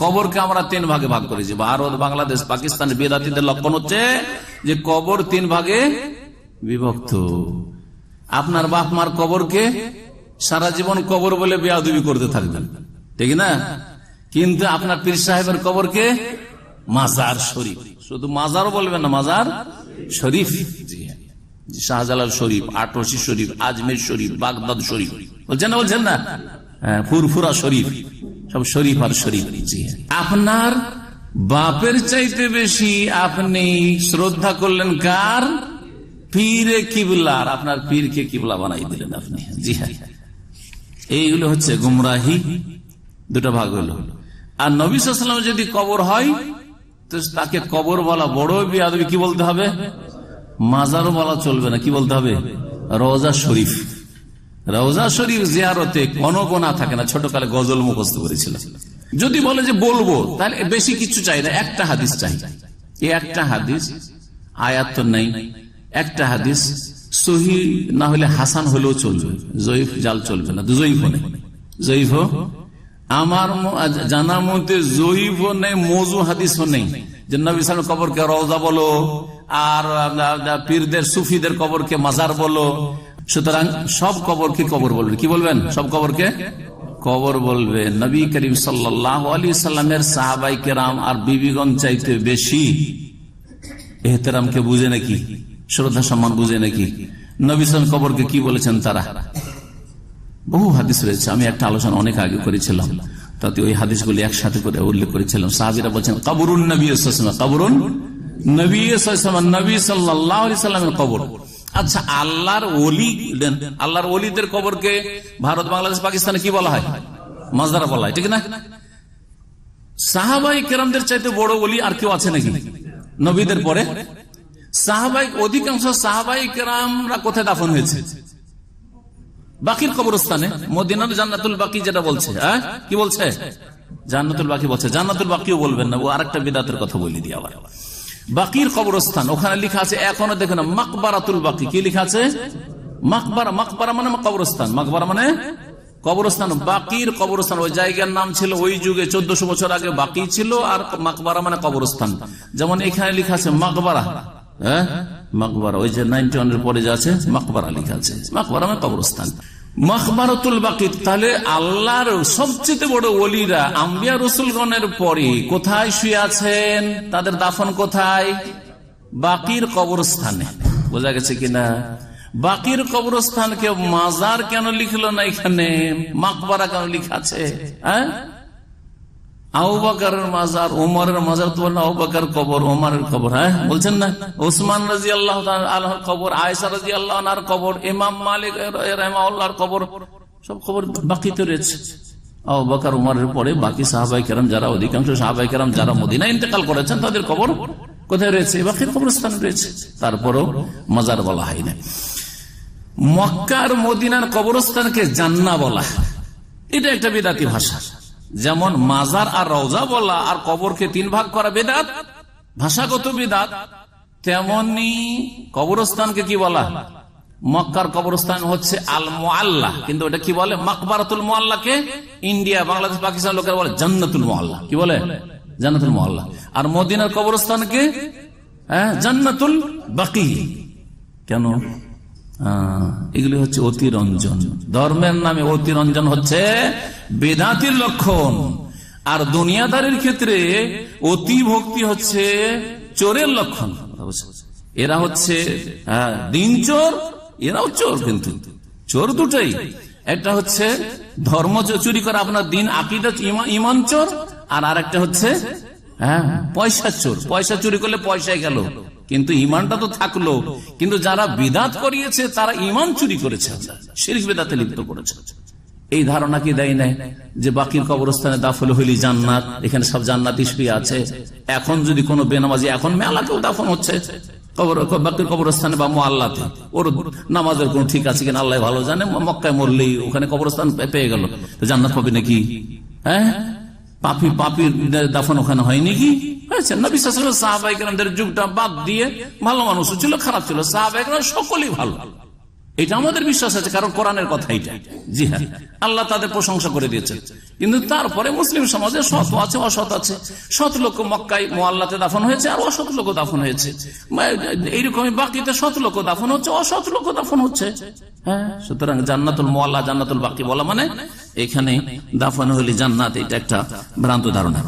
কবরকে আমরা তিন ভাগে ভাগ করেছি। ভারত বাংলাদেশ পাকিস্তান বেদাতিদের লক্ষণ হচ্ছে যে কবর তিন ভাগে বিভক্ত। আপনার বাপ মার কবরকে সারা জীবন কবর বলে বেয়াদুবি করতে থাকবেন ঠিক না? কিন্তু আপনার পীর সাহেবের কবরকে মাজার শরীফ। শুধু মাজারও বলবেন না মাজার শরীফ। হ্যাঁ। শাহজালাল শরীফ আটরশি শরীফ আজমের শরীফ বাগদাদ শরীফ। বলছেন না বলছেন না? হ্যাঁ, ফুরফুরা শরীফ। সব শরীফ আর শরীফ। আপনার বাপের চাইতে বেশি আপনি শ্রদ্ধা করলেন কার? পীরে কিবলার। আপনার পীরকে কিবলা বানাই দিলেন আপনি। জি হ্যাঁ। এইগুলো হচ্ছে গুমরাহি। দুটো ভাগ হলো। আর নবী যদি কবর হয়, তো তাকে কবর বলা বড় বিয়াদবি কি বলতে হবে? মাজারও বলা চলবে না। কি বলতে হবে? রোজা শরীফ। রওজা শরীফ জিয়ারতে কোনো গোনা থাকে না। ছোটকালে গজল মুখস্থ করেছিল। যদি বলে যে বলব, তাহলে বেশি কিছু চাই না, একটা হাদিস চাই। একটা হাদিস, আয়াত তো নেই। একটা হাদিস, সহি না হলে হাসান হলেও চলবে। জয়ীফ জাল চলবে না জয়ীফ নেই। জয়ীফ আমার জানা মতে জয়ীফ নেই, মজু হাদিসও নেই। যে নবী সালাম কবরকে রওজা বলো, আর পীরদের, সুফিদের কবরকে মাজার বলো সুতরাং সব কবরকে কবর বলবেন কি বলবেন? সব কবরকে? কবর বলবে। নবী করিম সাল্লামের সাহাবাই কেরাম আর বিবিগণ চাইতে বেশি এহতেরামকে বুঝে নাকি? শ্রদ্ধা সম্মান বুঝে নাকি? নবী সালাম কবরকে কি বলেছেন তারা? বহু হাদিস রয়েছে। আমি একটা আলোচনা অনেক আগে করেছিলাম। তাতে ওই হাদিস হাদিসগুলি একসাথে করে উল্লেখ করেছিলাম। সাহাবিরা বলছেন, কাবরুন নবী কাবরুন নবী নবী সাল্লামের কবর। আচ্ছা আল্লাহর অলি আল্লাহর ওলিদের কবরকে ভারত, বাংলাদেশ, পাকিস্তানে কি বলা হয়? মাজারা বলা হয়, ঠিক না? সাহাবাই কেরামদের চাইতে বড় অলি আর কেউ আছে নাকি? নবীদের পরে? সাহাবাই, অধিকাংশ সাহাবাই কেরামরা কোথায় দাফন হয়েছে? বাকির কবরস্থানে, মদিনার জান্নাতুল বাকি যেটা বলছে হ্যাঁ? কি বলছে? জান্নাতুল বাকি বলছে। জান্নাতুল বাকিও বলবেন না, ও আরেকটা বিদাতের কথা বলি দিয়ে আবার। বাকির কবরস্থান, ওখানে লেখা আছে, এখনও দেখো না, মাকবারাতুল বাকি। কি লেখা আছে? মাকবারা মাকবারা মানে কবরস্থান। মাকবারা মানে কবরস্থান। বাকির কবরস্থান, ওই জায়গার নাম ছিল ওই যুগে, চোদ্দশো বছর আগে বাকি ছিল, আর মাকবারা মানে কবরস্থান। যেমন এখানে লেখা আছে মাকবারা। হ্যাঁ? মাকবারা, ওই যে নাইনটি ওয়ানের পরে যা আছে, মাকবারা লেখা আছে। মাকবারা মানে কবরস্থান। মাকবারতুল বাকি তাহলে আল্লাহর সবচেয়ে বড় ওলিরা আম্বিয়া রসুলগণের পরে কোথায় শুয়ে আছেন? তাদের দাফন কোথায়? বাকির কবরস্থানে। বোঝা গেছে কিনা? বাকির কবরস্থানকে মাজার কেন লিখলো না এখানে? মাকবারা কেন লিখা আছে? হ্যাঁ? মাজার ওমরের তো হ্যাঁ? বলছেন না? আল্লাহ আল্লাহর মালিক কবর, সব খবর বাকি তো রয়েছে। পরে বাকি সাহাবাই কেরাম যারা, অধিকাংশ সাহাবাই কেরাম যারা মদিনা ইন্তেকাল করেছেন, তাদের কবর কোথায় রয়েছে? বাকির কবরস্থান রয়েছে। তারপরেও মাজার বলা হয় না মক্কার মদিনার কবরস্থানকে জান্না বলা এটা একটা বেদাতি ভাষা। যেমন মাজার আর রওজা বলা আর কবরকে তিন ভাগ করা বেদাত, ভাষাগত বেদাত, তেমনি কবরস্থানকে কি বলা? মক্কার কবরস্থান হচ্ছে আল মোয়াল্লাহ কিন্তু ওটা কি বলে? মকবারাতুল মোয়াল্লাকে ইন্ডিয়া, বাংলাদেশ পাকিস্তান লোকের বলে জান্নাতুল মোয়াল্লা কি বলে? জান্নাতুল মোয়াল্লা আর মদিনার কবরস্থানকে হ্যাঁ জান্নাতুল বাকি। কেন? এগুলি হচ্ছে অতিরঞ্জন। ধর্মের নামে অতিরঞ্জন হচ্ছে বেদাতির লক্ষণ। আর দুনিয়াদারের ক্ষেত্রে অতি ভক্তি হচ্ছে চোরের লক্ষণ। এরা হচ্ছে দিন চোর, এরাও চোর কিন্তু। চোর দুটাই। একটা হচ্ছে ধর্ম চুরি করে আপনার দিন, আকিদা ইমান চোর, আর আরেকটা হচ্ছে হ্যাঁ পয়সা চোর। পয়সা চুরি করলে পয়সায় গেল। কিন্তু ইমানটা তো থাকল। কিন্তু যারা বিদাত করিয়েছে, তারা ইমান চুরি করেছে। শিরিক বেদাতে লিপ্ত করেছে। এই ধারণা কি দেয় নাই? যে বাকির কবরস্থানে দাফল হইলি জান্নাত, এখানে সব জান্নাতি শুয়ে আছে। এখন যদি কোনো বেনামাজি, এখন মেলাকেও দাফন হচ্ছে। বাকির কবরস্থানে বা মোয়াল্লাতে। ওর নামাজের কোন ঠিক আছে কিনা আল্লাহ ভালো জানে। মক্কায় মরলেই ওখানে কবরস্থান পেয়ে গেল। জান্নাত পাবে নাকি? হ্যাঁ? দাফন ওখানে হয়নি কি হয়েছে নবী সাহাবাহিকের যুগটা বাদ দিয়ে ভালো মানুষ ছিল, খারাপ ছিল। সাহাবাহিক সকলেই ভালো। এটা আমাদের বিশ্বাস আছে, কারণ কোরআনের কথা এটা জি হ্যাঁ। আল্লাহ তাদের প্রশংসা করে দিয়েছে কিন্তু তারপরে মুসলিম সমাজে সৎ আছে, অসৎ আছে। সৎ লোক মক্কায় মোয়াল্লাতে দাফন হয়েছে, আর অসৎ লোক দাফন হয়েছে। এইরকমই বাকিতে সৎ লোক দাফন হচ্ছে, অসৎ লোক দাফন হচ্ছে। হ্যাঁ? সুতরাং জান্নাতুল মোয়াল্লা, জান্নাতুল বাকি বলা মানে এখানে দাফন হইলে জান্নাত, এটা একটা ভ্রান্ত ধারণা।